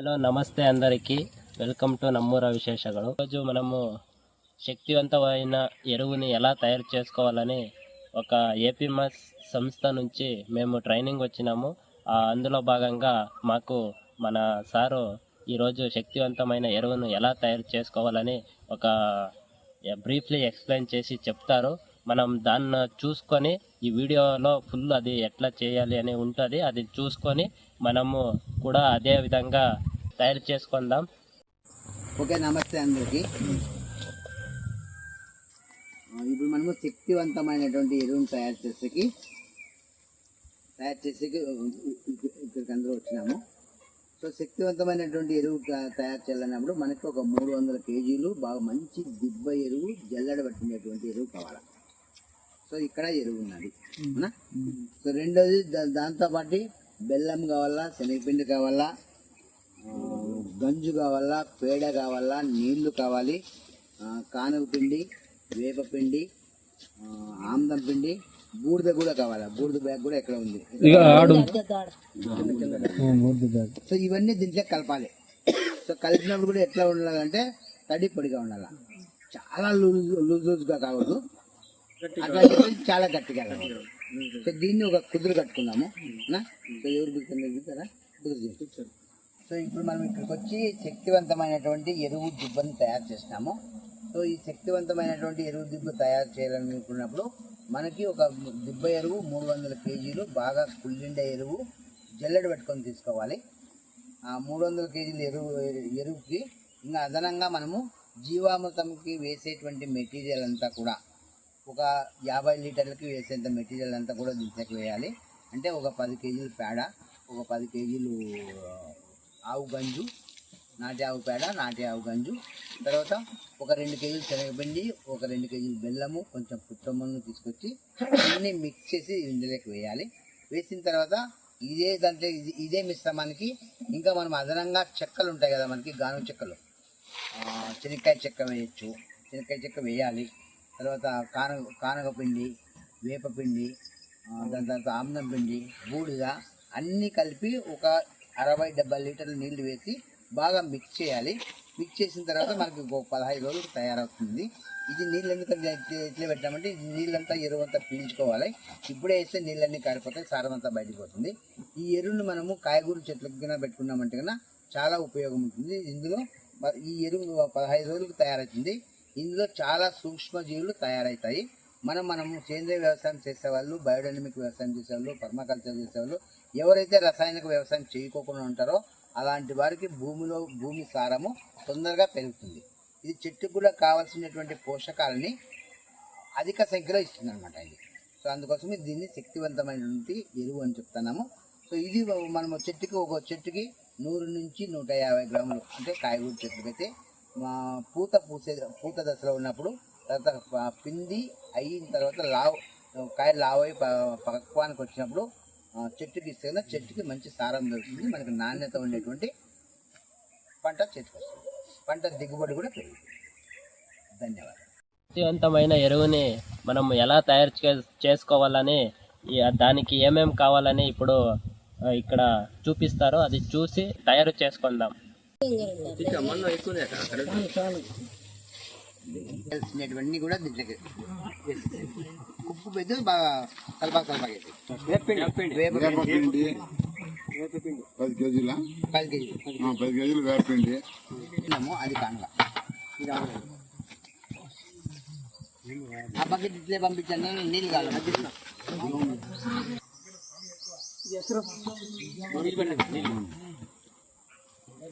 Hello నమస్తే అందరికీ. Welcome to నమ్మూర విశేషాలు. ఈరోజు మనము శక్తివంతమైన ఎరువుని ఎలా తయారు చేసుకోవాలని ఒక ఏపీఎంఎస్ సంస్థ నుంచి మేము ట్రైనింగ్ వచ్చినాము. అందులో భాగంగా మాకు మన సారు ఈరోజు శక్తివంతమైన ఎరువును ఎలా తయారు చేసుకోవాలని ఒక బ్రీఫ్లీ ఎక్స్ప్లెయిన్ చేసి చెప్తారు. మనం దాన్ని చూసుకొని ఈ వీడియోలో ఫుల్ అది ఎట్లా చేయాలి అని ఉంటుంది అది చూసుకొని మనము కూడా అదే విధంగా తయారు చేసుకుందాం. ఓకే నమస్తే అందరికి. ఇప్పుడు మనము శక్తివంతమైనటువంటి ఎరువును తయారు చేసేకి తయారు చేసేకి ఇక్కడికి అందరూ వచ్చినాము. సో శక్తివంతమైనటువంటి ఎరువు తయారు చేయాలన్నప్పుడు మనకి ఒక మూడు వందల కేజీలు బాగా మంచి దిబ్బ ఎరువు జల్లడబట్టినటువంటి ఎరువు కావాలి. సో ఇక్కడ ఎరువు ఉన్నది? సో రెండోది దాంతో పాటు బెల్లం కావాలా శనగపిండి కావాలా గంజు కావాలా పేడ కావాలా నీళ్ళు కావాలి ఆ, కానుగ పిండి వేపపిండి ఆ, ఆమ్దం పిండి బూడిద కూడా కావాలా బూడిద బ్యాగ్ కూడా ఎక్కడ ఉంది? సో ఇవన్నీ దీంట్లో కలపాలి. సో కలిపినప్పుడు కూడా ఎట్లా ఉండాలంటే తడి పొడిగా ఉండాలి. చాలా లూజ్ లూజ్ లూజ్గా కావద్దు చాలా గట్టిగా సో దీన్ని ఒక కుదురు కట్టుకుందాము నా? సో ఎవరు బిగుతారా? కుదురు సో ఇప్పుడు మనం ఇక్కడికి వచ్చి శక్తివంతమైనటువంటి ఎరువు దిబ్బని తయారు చేసినాము సో ఈ శక్తివంతమైనటువంటి ఎరువు దిబ్బ తయారు చేయాలనుకున్నప్పుడు మనకి ఒక దిబ్బ ఎరువు మూడు వందల కేజీలు బాగా కుళ్ళిండే ఎరువు జల్లెడ పెట్టుకొని తీసుకోవాలి. ఆ మూడు వందల కేజీల ఎరువు ఎరువుకి ఇంకా అదనంగా మనము జీవామృతంకి వేసేటువంటి మెటీరియల్ అంతా కూడా ఒక యాభై లీటర్లకి వేసేంత మెటీరియల్ అంతా కూడా దీంట్లోకి వేయాలి. అంటే ఒక పది కేజీలు పేడ ఒక పది కేజీలు ఆవు గంజు నాటి ఆవు పేడ నాటి ఆవు గంజు. తర్వాత ఒక రెండు కేజీలు శనగపిండి ఒక రెండు కేజీలు బెల్లము కొంచెం పుట్టమన్ను తీసుకొచ్చి అన్నీ మిక్స్ చేసి ఇందులోకి వేయాలి. వేసిన తర్వాత ఇదే దాంట్లో ఇదే మిశ్రమానికి ఇంకా మనం అదనంగా చెక్కలు ఉంటాయి కదా మనకి గాను చెక్కలు. శనక్కాయ చెక్క వేయచ్చు. శనక్కాయ చెక్క వేయాలి. తర్వాత కానగ కానగ పిండి వేపపిండి దాని తర్వాత ఆమ్లం పిండి బూడిద అన్నీ కలిపి ఒక అరవై డెబ్బై లీటర్ల నీళ్ళు వేసి బాగా మిక్స్ చేయాలి. మిక్స్ చేసిన తర్వాత మనకి ఒక పదహైదు రోజులకు తయారవుతుంది. ఇది నీళ్ళు ఎందుకంటే పెట్టామంటే నీళ్ళంతా ఎరువు అంతా పీల్చుకోవాలి. ఇప్పుడే వేస్తే నీళ్ళన్నీ కారిపోతాయి సారం అంతా బయటకు పోతుంది. ఈ ఎరువును మనము కాయగూర చెట్లకు కన్నా పెట్టుకున్నామంటే కన్నా చాలా ఉపయోగం ఉంటుంది. ఇందులో ఈ ఎరువు పదహైదు రోజులకు తయారవుతుంది. ఇందులో చాలా సూక్ష్మజీవులు తయారవుతాయి మనం మనము సేంద్రియ వ్యవసాయం చేసేవాళ్ళు బయోడైనమిక్ వ్యవసాయం చేసేవాళ్ళు పర్మాకల్చర్ చేసేవాళ్ళు ఎవరైతే రసాయనిక వ్యవసాయం చేయకోకుండా ఉంటారో అలాంటి వారికి భూమిలో భూమి సారము తొందరగా పెరుగుతుంది. ఇది చెట్టుకు కూడా కావాల్సినటువంటి పోషకాలని అధిక సంఖ్యలో ఇస్తుంది అనమాట ఇది. సో అందుకోసం దీన్ని శక్తివంతమైనటువంటి ఎరువు అని చెప్తున్నాము. సో ఇది మనము చెట్టుకి ఒక చెట్టుకి నూరు నుంచి నూట యాభై గ్రాములు అంటే కాయగూర చెట్టుకైతే పూత పూసే పూత దశలో ఉన్నప్పుడు తర్వాత పిండి అయిన తర్వాత లావ్ కాయ లావై అయి పక్వానికి వచ్చినప్పుడు చెట్టుకి ఇస్తే కదా చెట్టుకి మంచి సారం దొరుకుతుంది. మనకి నాణ్యత ఉండేటువంటి పంట చేతికి వస్తుంది. పంట దిగుబడి కూడా పెరుగుతుంది. ధన్యవాదాలు. శక్తివంతమైన ఎరువుని మనం ఎలా తయారు చే- చేసుకోవాలని దానికి ఏమేం కావాలని ఇప్పుడు ఇక్కడ చూపిస్తారో అది చూసి తయారు చేసుకుందాం. తెలిసినటువంటి కూడా దీంట్లోకి. ఉప్పు పెద్ద బాగా కలపా కలపా వేపపిండి. పది కేజీల? పది కేజీలు. పది కేజీలు వేపపిండి. తిన్నాము అది కానుక. ఆ బకెట్ ఇట్లే పంపించాను నీళ్ళు కావాలి. అది బూడిద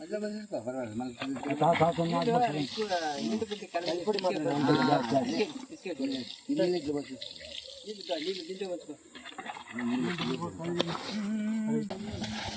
నీళ్ళు ఇట్లా